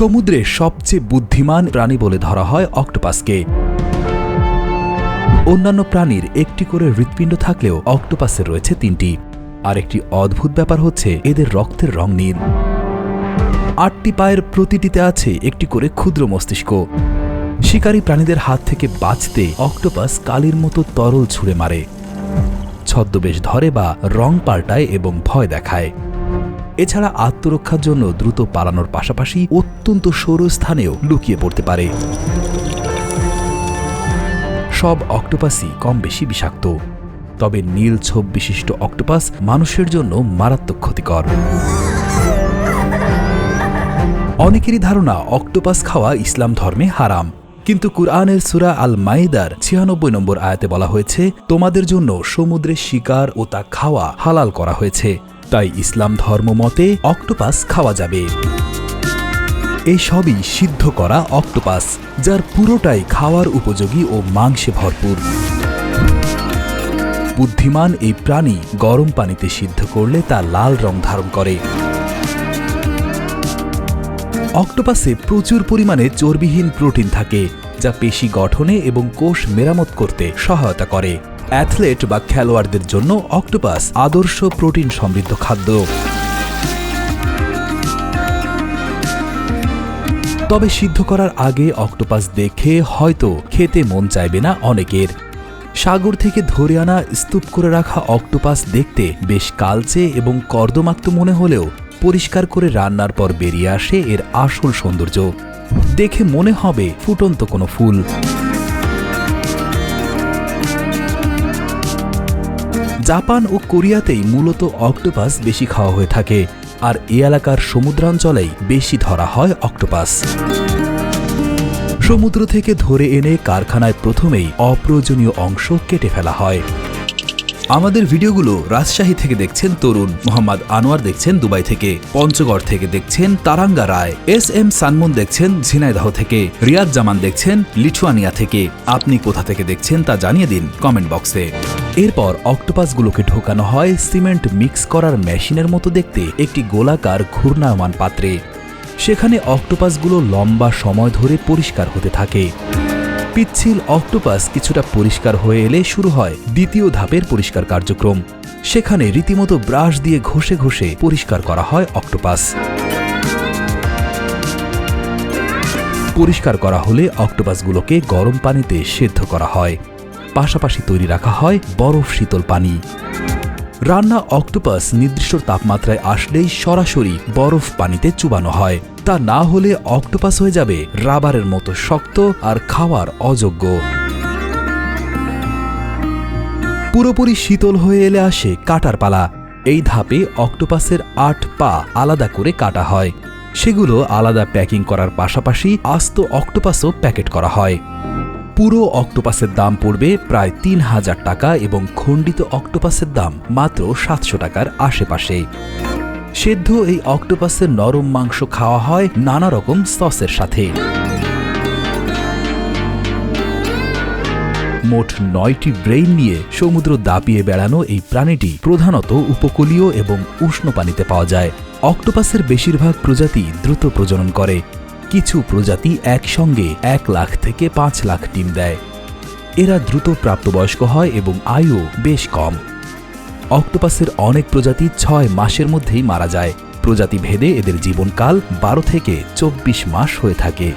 সমুদ্রের সবচেয়ে বুদ্ধিমান প্রাণী বলে ধরা হয় অক্টোপাসকে। অন্যান্য প্রাণীর একটি করে হৃৎপিণ্ড থাকলেও অক্টোপাসের রয়েছে তিনটি। আর একটি অদ্ভুত ব্যাপার হচ্ছে, এদের রক্তের রং নীল। আটটি পায়ের প্রতিটিতে আছে একটি করে ক্ষুদ্র মস্তিষ্ক। শিকারী প্রাণীদের হাত থেকে বাঁচতে অক্টোপাস কালির মতো তরল ছুঁড়ে মারে। ছদ্মবেশ ধরে বা রং পাল্টায় এবং ভয় দেখায়। এছাড়া আত্মরক্ষার জন্য দ্রুত পালানোর পাশাপাশি অত্যন্ত সরু স্থানেও লুকিয়ে পড়তে পারে। সব অক্টোপাসই কম বেশি বিষাক্ত। তবে নীল ছোপ বিশিষ্ট অক্টোপাস মানুষের জন্য মারাত্মক ক্ষতিকর। অনেকেরই ধারণা অক্টোপাস খাওয়া ইসলাম ধর্মে হারাম। কিন্তু কুরআনের সুরা আল মাইদার ছিয়ানব্বই নম্বর আয়াতে বলা হয়েছে, তোমাদের জন্য সমুদ্রের শিকার ও তা খাওয়া হালাল করা হয়েছে। তাই ইসলাম ধর্ম মতে অক্টোপাস খাওয়া যাবে। এই সবই সিদ্ধ করা অক্টোপাস, যার পুরোটাই খাওয়ার উপযোগী ও মাংসে ভরপুর। বুদ্ধিমান এই প্রাণী গরম পানিতে সিদ্ধ করলে তা লাল রং ধারণ করে। অক্টোপাসে প্রচুর পরিমাণে চর্বিহীন প্রোটিন থাকে, যা পেশি গঠনে এবং কোষ মেরামত করতে সহায়তা করে। অ্যাথলেট বা খেলোয়াড়দের জন্য অক্টোপাস আদর্শ প্রোটিন সমৃদ্ধ খাদ্য। তবে সিদ্ধ করার আগে অক্টোপাস দেখে হয়তো খেতে মন চাইবে না অনেকের। সাগর থেকে ধরে আনা স্তূপ করে রাখা অক্টোপাস দেখতে বেশ কালচে এবং কর্দমাক্ত মনে হলেও পরিষ্কার করে রান্নার পর বেরিয়ে আসে এর আসল সৌন্দর্য। দেখে মনে হবে ফুটন্ত কোনো ফুল। জাপান ও কোরিয়াতেই মূলত অক্টোপাস বেশি খাওয়া হয়ে থাকে, আর এ এলাকার সমুদ্রাঞ্চলেই বেশি ধরা হয় অক্টোপাস। সমুদ্র থেকে ধরে এনে কারখানায় প্রথমেই অপ্রয়োজনীয় অংশ কেটে ফেলা হয়। আমাদের ভিডিওগুলো রাজশাহী থেকে দেখছেন তরুণ, মোহাম্মদ আনোয়ার দেখছেন দুবাই থেকে, পঞ্চগড় থেকে দেখছেন Taranga Roy, S M Sunmoon দেখছেন ঝিনাইদহ থেকে, রিয়াদ জামান দেখছেন লিচুয়ানিয়া থেকে। আপনি কোথা থেকে দেখছেন তা জানিয়ে দিন কমেন্ট বক্সে। এরপর অক্টোপাসগুলোকে ঢোকানো হয় সিমেন্ট মিক্স করার মেশিনের মতো দেখতে একটি গোলাকার ঘূর্ণায়মান পাত্রে। সেখানে অক্টোপাসগুলো লম্বা সময় ধরে পরিষ্কার হতে থাকে। পিচ্ছিল অক্টোপাস কিছুটা পরিষ্কার হয়ে এলে শুরু হয় দ্বিতীয় ধাপের পরিষ্কার কার্যক্রম। সেখানে রীতিমতো ব্রাশ দিয়ে ঘষে ঘষে পরিষ্কার করা হয় অক্টোপাস। পরিষ্কার করা হলে অক্টোপাসগুলোকে গরম পানিতে সেদ্ধ করা হয়। পাশাপাশি তৈরি রাখা হয় বরফ শীতল পানি। রান্না অক্টোপাস নির্দিষ্ট তাপমাত্রায় আসলেই সরাসরি বরফ পানিতে চুবানো হয়। তা না হলে অক্টোপাস হয়ে যাবে রাবারের মতো শক্ত আর খাওয়ার অযোগ্য। পুরোপুরি শীতল হয়ে এলে আসে কাটার পালা। এই ধাপে অক্টোপাসের আট পা আলাদা করে কাটা হয়। সেগুলো আলাদা প্যাকিং করার পাশাপাশি আস্ত অক্টোপাসও প্যাকেট করা হয়। পুরো অক্টোপাসের দাম পড়বে প্রায় তিন হাজার টাকা এবং খণ্ডিত অক্টোপাসের দাম মাত্র সাতশো টাকার আশেপাশে। সেদ্ধ এই অক্টোপাসের নরম মাংস খাওয়া হয় নানা রকম সসের সাথে। মোট নয়টি ব্রেইন নিয়ে সমুদ্র দাপিয়ে বেড়ানো এই প্রাণীটি প্রধানত উপকূলীয় এবং উষ্ণ পানিতে পাওয়া যায়। অক্টোপাসের বেশিরভাগ প্রজাতি দ্রুত প্রজনন করে। কিছু প্রজাতি একসঙ্গে এক লাখ থেকে পাঁচ লাখ ডিম দেয়। এরা দ্রুত প্রাপ্তবয়স্ক হয় এবং আয়ু বেশ কম। অক্টোপাসের অনেক প্রজাতি ছয় মাসের মধ্যেই মারা যায়। প্রজাতি ভেদে এদের জীবনকাল বারো থেকে চব্বিশ মাস হয়ে থাকে।